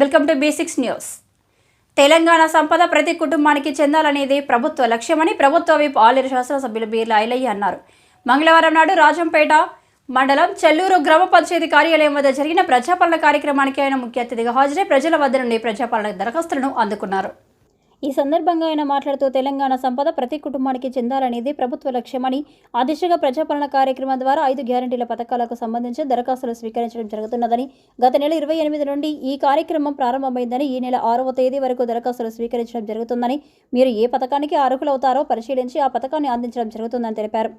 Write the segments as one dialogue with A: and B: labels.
A: Welcome to basics news. Telangana సంపద ప్రతి కుటుంబానికి చెందాలనేది ప్రభుత్వ లక్ష్యమని ప్రభుత్వ విప్ ఆలేరు శాసనసభ్యులు బీర్ల ఐలయ్య అన్నారు. మంగళవారం నాడు రాజంపేట మండలం చెల్లూరు గ్రామ పంచాయతీ కార్యాలయం వద్ద జరిగిన ప్రజాపాలన కార్యక్రమానికి ఆయన ముఖ్య అతిథిగా హాజరై ప్రజల వద్ద నుండి ప్రజాపాలన దరఖాస్తులను అందుకున్నారు. ఈ సందర్భంగా ఆయన మాట్లాడుతూ తెలంగాణ సంపద ప్రతి కుటుంబానికి చెందాలనేది ప్రభుత్వ లక్ష్యమని ఆ దిశగా ప్రజాపాలన కార్యక్రమం ద్వారా ఐదు గ్యారంటీల పథకాలకు సంబంధించి దరఖాస్తులు స్వీకరించడం జరుగుతున్నదని గత నెల ఇరవై ఎనిమిది నుండి ఈ కార్యక్రమం ప్రారంభమైందని ఈ నెల ఆరవ తేదీ వరకు దరఖాస్తులు స్వీకరించడం జరుగుతుందని మీరు ఏ పథకానికి అర్హులవుతారో పరిశీలించి ఆ పథకాన్ని అందించడం జరుగుతుందని తెలిపారు.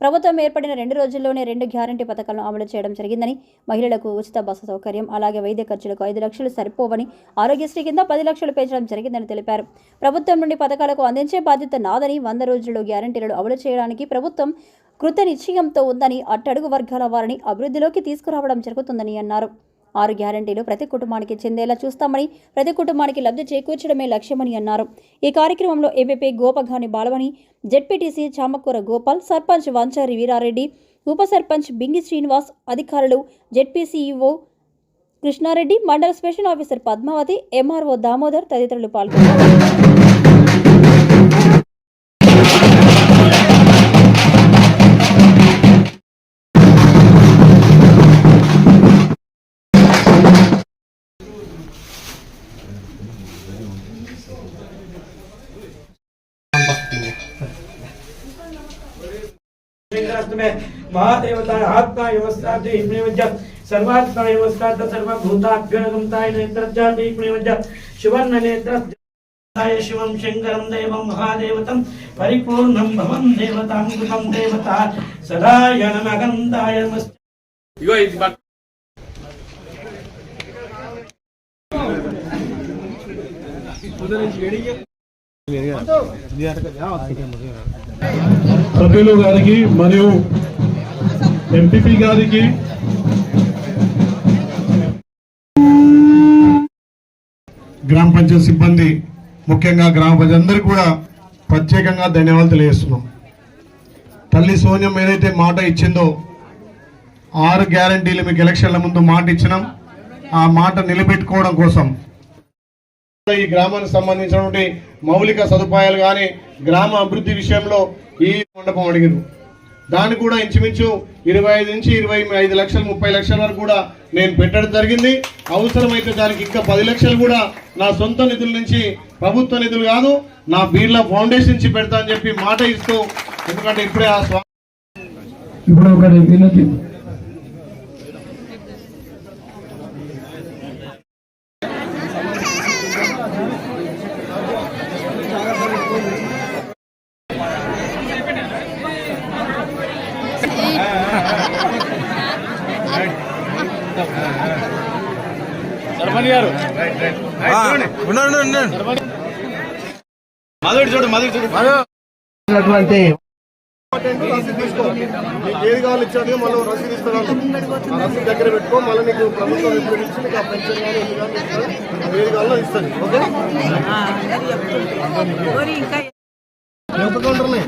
A: ప్రభుత్వం ఏర్పడిన రెండు రోజుల్లోనే రెండు గ్యారంటీ పథకాలను అమలు చేయడం జరిగిందని మహిళలకు ఉచిత బస్సు సౌకర్యం అలాగే వైద్య ఖర్చులకు ఐదు లక్షలు సరిపోవని ఆరోగ్యశ్రీ కింద పది లక్షలు పెంచడం జరిగిందని తెలిపారు. ప్రభుత్వం నుండి పథకాలకు అందించే బాధ్యత నాదని వంద రోజుల్లో గ్యారంటీలను అమలు చేయడానికి ప్రభుత్వం కృత నిశ్చయంతో ఉందని అట్టడుగు వర్గాల వారిని అభివృద్ధిలోకి తీసుకురావడం జరుగుతుందని అన్నారు. ఆరు గ్యారంటీలు ప్రతి కుటుంబానికి చెందేలా చూస్తామని ప్రతి కుటుంబానికి లబ్ధి చేకూర్చడమే లక్ష్యమని అన్నారు. ఈ కార్యక్రమంలో ఏబీపీ గోపగాని బాలవని జెడ్పీటీసీ చామకూర గోపాల్ సర్పంచ్ వంచారి వీరారెడ్డి ఉప సర్పంచ్ బింగి శ్రీనివాస్ అధికారులు జెడ్పీసీఈఓ కృష్ణారెడ్డి మండల special officer Padmavathi MRO Damodar తదితరులు పాల్గొన్నారు.
B: में महादेवता आत्मा व्यवस्था दे इमने वज सर्वात्मा व्यवस्था सर्वभूताभ्युनगमताय नेत्रज्ञान सुवर्ण नेत्र जाति इमे वज शिवन नेत्र ताय शिवम शंकरम देवम महादेवतम परिपूर्णम भवं देवतां कृतम देवता सदा यणमगन्ताय नमस्ते।
C: उधर लेडी है लेडी है दिया तो जाओ ठीक है मुझे
D: సభ్యులు గారికి మరియు ఎంపీపీ గారికి. గ్రామ పంచాయతీ సిబ్బంది ముఖ్యంగా గ్రామ ప్రజలందరికీ కూడా ప్రత్యేకంగా ధన్యవాదాలు తెలియజేస్తున్నాం. తల్లి సోనియం ఏదైతే మాట ఇచ్చిందో ఆరు గ్యారంటీలు మీకు ఎలక్షన్ల ముందు మాట ఇచ్చినాం. ఆ మాట నిలబెట్టుకోవడం కోసం ఈ గ్రామానికి సంబంధించినటువంటి మౌలిక సదుపాయాలు కానీ గ్రామ అభివృద్ధి విషయంలో ఈ మండపం అడిగారు దాన్ని కూడా ఇంచుమించు ఇరవై ఐదు నుంచి ఇరవై ఐదు లక్షలు ముప్పై లక్షల వరకు కూడా నేను పెట్టడం జరిగింది. అవసరమైతే దానికి ఇంకా పది లక్షలు కూడా నా సొంత నిధుల నుంచి ప్రభుత్వ నిధులు కాదు నా బీర్లా ఫౌండేషన్ నుంచి పెడతా అని చెప్పి మాట ఇస్తూ ఎందుకంటే ఇప్పుడే ఆ స్వా
E: ఇప్పుడు
C: గారు. మాధుడి చూడు మాధుడి చూడు.
D: నీకు ఏది కావాలి ఇచ్చాడు మళ్ళీ రసీదు ఇస్తాడు ఆ రసీదు దగ్గర పెట్టుకో మళ్ళీ నీకు ప్రభుత్వం ఎప్పుడు ఇచ్చి నీకు ఆ పెన్షన్ కానీ ఎన్ని కానీ ఇస్తాడు. ఏది కావాలో ఇస్తుంది ఓకే? ఎంత కౌంటర్లే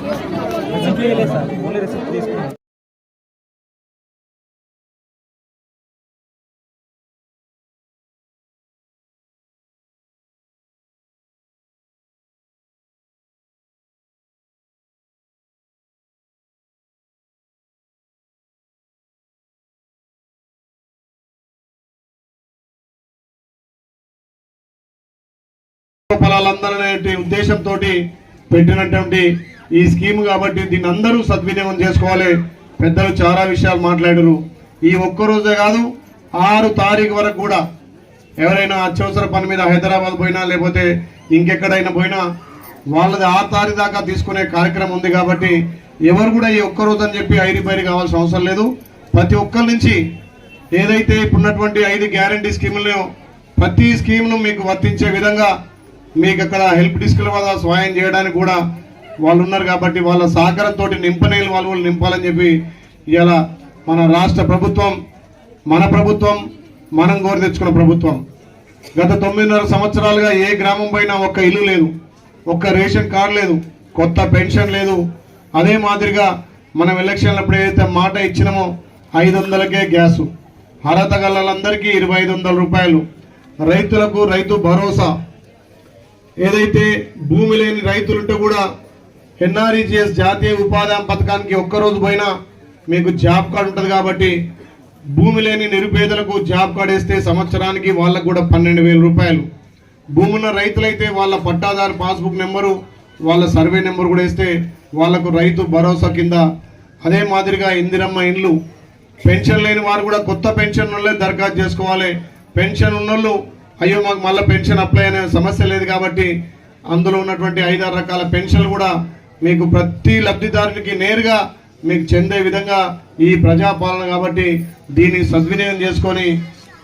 D: ఫలాలందరనే ఉద్దేశంతో పెట్టినటువంటి ఈ స్కీమ్ కాబట్టి దీన్ని అందరూ సద్వినియోగం చేసుకోవాలి. పెద్దలు చాలా విషయాలు మాట్లాడరు. ఈ ఒక్క రోజే కాదు ఆరు తారీఖు వరకు కూడా ఎవరైనా అత్యవసర పని మీద హైదరాబాద్ పోయినా లేకపోతే ఇంకెక్కడైనా పోయినా వాళ్ళది ఆరు తారీఖు దాకా తీసుకునే కార్యక్రమం ఉంది కాబట్టి ఎవరు కూడా ఈ ఒక్క రోజు అని చెప్పి ఐరి పైరి కావాల్సిన అవసరం లేదు. ప్రతి ఒక్కరి నుంచి ఏదైతే ఇప్పుడున్నటువంటి ఐదు గ్యారంటీ స్కీములను ప్రతి స్కీమ్ను మీకు వర్తించే విధంగా మీకు అక్కడ హెల్ప్ డిస్కుల వల్ల సహాయం చేయడానికి కూడా వాళ్ళు ఉన్నారు కాబట్టి వాళ్ళ సహకారంతో నింపనేలు వాళ్ళు నింపాలని చెప్పి ఇలా మన రాష్ట్ర ప్రభుత్వం మన ప్రభుత్వం మనం కోరి తెచ్చుకున్న ప్రభుత్వం. గత తొమ్మిదిన్నర సంవత్సరాలుగా ఏ గ్రామం పైన ఒక్క ఇల్లు లేదు ఒక్క రేషన్ కార్డు లేదు కొత్త పెన్షన్ లేదు. అదే మాదిరిగా మనం ఎలక్షన్లప్పుడు ఏదైతే మాట ఇచ్చినామో ఐదు వందలకే గ్యాసు. అర్హత గల్లందరికీ ఇరవై ఐదు వందల రూపాయలు. రైతులకు రైతు భరోసా. ఏదైతే భూమి లేని రైతులుంటే కూడా ఎన్ఆర్ఈజిఎస్ జాతీయ ఉపాధి పథకానికి ఒక్కరోజు పోయినా మీకు జాబ్ కార్డు ఉంటుంది కాబట్టి భూమి లేని నిరుపేదలకు జాబ్ కార్డు వేస్తే సంవత్సరానికి వాళ్ళకు కూడా పన్నెండు వేల రూపాయలు. భూమి ఉన్న రైతులైతే వాళ్ళ పట్టాదారు పాస్బుక్ నెంబరు వాళ్ళ సర్వే నెంబర్ కూడా వేస్తే వాళ్ళకు రైతు భరోసా కింద అదే మాదిరిగా ఇందిరమ్మ ఇండ్లు. పెన్షన్ లేని వారు కూడా కొత్త పెన్షన్ వాళ్ళే దరఖాస్తు చేసుకోవాలి. పెన్షన్ ఉన్నోళ్ళు అయ్యో మాకు మళ్ళీ పెన్షన్ అప్లై అనే సమస్య లేదు కాబట్టి అందులో ఉన్నటువంటి ఐదారు రకాల పెన్షన్లు కూడా మీకు ప్రతి లబ్ధిదారునికి నేరుగా మీకు చెందే విధంగా ఈ ప్రజాపాలన కాబట్టి దీన్ని సద్వినియోగం చేసుకొని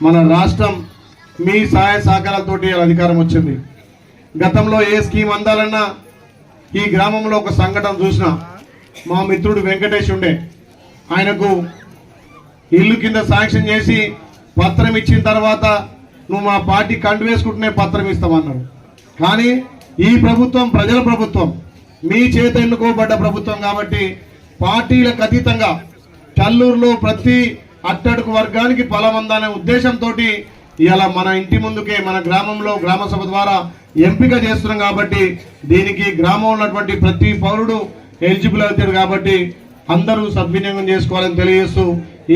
D: మన రాష్ట్రం మీ సహాయ సహకారాలతోటి అధికారం వచ్చింది. గతంలో ఏ స్కీమ్ అందాలన్నా ఈ గ్రామంలో ఒక సంఘటన చూసిన మా మిత్రుడు వెంకటేష్ ఉండే. ఆయనకు ఇల్లు కింద శాంక్షన్ చేసి పత్రం ఇచ్చిన తర్వాత నువ్వు మా పార్టీ కండు వేసుకుంటూనే పత్రం ఇస్తామన్నారు కానీ ఈ ప్రభుత్వం ప్రజల ప్రభుత్వం మీ చేత ఎన్నుకోబడ్డ ప్రభుత్వం కాబట్టి పార్టీలకు అతీతంగా చల్లూరులో ప్రతి అట్టడుగు వర్గానికి ఫలమందనే ఉద్దేశంతో ఇలా మన ఇంటి ముందుకే మన గ్రామంలో గ్రామ సభ ద్వారా ఎంపిక చేస్తున్నాం కాబట్టి దీనికి గ్రామం ఉన్నటువంటి ప్రతి పౌరుడు ఎలిజిబుల్ అవుతాడు కాబట్టి అందరూ సద్వినియోగం చేసుకోవాలని తెలియజేస్తూ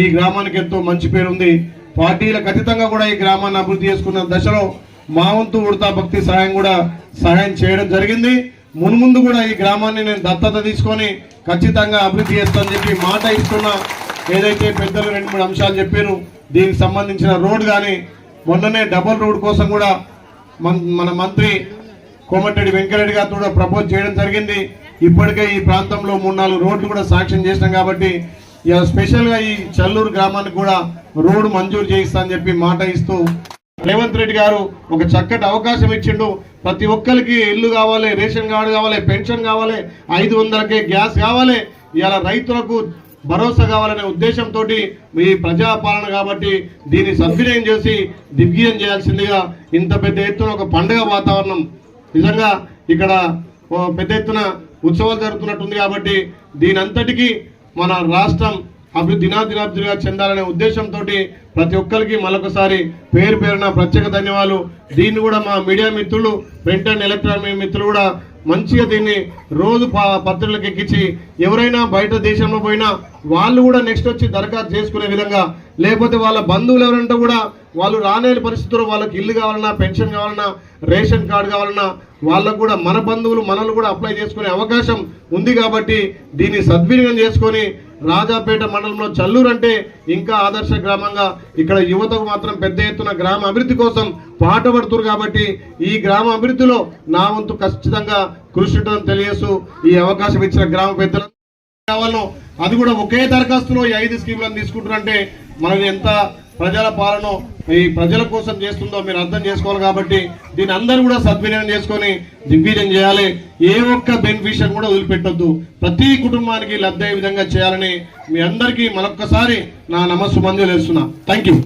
D: ఈ గ్రామానికి ఎంతో మంచి పేరుంది. పార్టీలకు అతీతంగా కూడా ఈ గ్రామాన్ని అభివృద్ధి చేసుకున్న దశలో మా వంతు ఉడతా భక్తి సహాయం కూడా సహాయం చేయడం జరిగింది. మున్ముందు కూడా ఈ గ్రామాన్ని నేను దత్తత తీసుకొని ఖచ్చితంగా అభివృద్ధి చేస్తానని చెప్పి మాట ఇస్తున్నా. ఏదైతే పెద్దలు రెండు మూడు అంశాలు చెప్పారు దీనికి సంబంధించిన రోడ్ కానీ మొన్ననే డబుల్ రోడ్ కోసం కూడా మన- మన మంత్రి కోమటిరెడ్డి వెంకరెడ్డి గారు కూడా ప్రపోజ్ చేయడం జరిగింది. ఇప్పటికే ఈ ప్రాంతంలో మూడు నాలుగు రోడ్లు కూడా సాక్ష్యం చేసినాం కాబట్టి ఇక స్పెషల్గా ఈ చల్లూరు గ్రామానికి కూడా రోడ్డు మంజూరు చేయిస్తా అని చెప్పి మాట ఇస్తూ రేవంత్ రెడ్డి గారు ఒక చక్కటి అవకాశం ఇచ్చిండు. ప్రతి ఒక్కరికి ఇల్లు కావాలి రేషన్ కార్డు కావాలి పెన్షన్ కావాలి ఐదు వందలకే గ్యాస్ కావాలి. ఇలా రైతులకు భరోసా కావాలనే ఉద్దేశంతో ఈ ప్రజాపాలన కాబట్టి దీన్ని సద్వినియోగం చేసి దిగ్విజయం చేయాల్సిందిగా ఇంత పెద్ద ఎత్తున ఒక పండుగ వాతావరణం. నిజంగా ఇక్కడ పెద్ద ఎత్తున ఉత్సవాలు జరుగుతున్నట్టుంది కాబట్టి దీనంతటికీ మన రాష్ట్రం అభివృద్ధి దినాభివృద్ధిగా చెందాలనే ఉద్దేశంతో ప్రతి ఒక్కరికి మరొకసారి పేరు పేరున ప్రత్యేక ధన్యవాదాలు. దీన్ని కూడా మా మీడియా మిత్రులు ప్రింట్ అండ్ ఎలక్ట్రానిక్ మిత్రులు కూడా మంచిగా దీన్ని రోజు ప- పత్రికలకు ఎక్కించి ఎవరైనా బయట దేశంలో పోయినా వాళ్ళు కూడా నెక్స్ట్ వచ్చి దరఖాస్తు చేసుకునే విధంగా లేకపోతే వాళ్ళ బంధువులు ఎవరంటే కూడా వాళ్ళు రానేని పరిస్థితుల్లో వాళ్ళకి ఇల్లు కావాలన్నా పెన్షన్ కావాలన్నా రేషన్ కార్డు కావాలన్నా వాళ్ళకు కూడా మన బంధువులు మనల్ని కూడా అప్లై చేసుకునే అవకాశం ఉంది కాబట్టి దీన్ని సద్వినియోగం చేసుకొని రాజాపేట మండలంలో చల్లూరు అంటే ఇంకా ఆదర్శ గ్రామంగా ఇక్కడ యువతకు మాత్రం పెద్ద ఎత్తున గ్రామ అభివృద్ధి కోసం పాటుపడుతున్నారు కాబట్టి ఈ గ్రామ అభివృద్ధిలో నా వంతు ఖచ్చితంగా కృషి ఉంటుందని తెలియజేస్తూ ఈ అవకాశం ఇచ్చిన గ్రామ పెద్దలు కావాలో అది కూడా ఒకే దరఖాస్తులో ఈ ఐదు స్కీములను తీసుకుంటారంటే మనం ఎంత ప్రజల పాలన ఈ ప్రజల కోసం చేస్తుందో మీరు అర్థం చేసుకోవాలి కాబట్టి దీని అందరూ కూడా సద్వినియోగం చేసుకొని దిగ్విజయం చేయాలి. ఏ ఒక్క బెనిఫిషియర్ కూడా వదిలిపెట్టొద్దు. ప్రతి కుటుంబానికి లబ్ధి అయ్యే విధంగా చేయాలని మీ అందరికీ మరొక్కసారి నా నమస్సు మంజూరు చేస్తున్నా థ్యాంక్ యూ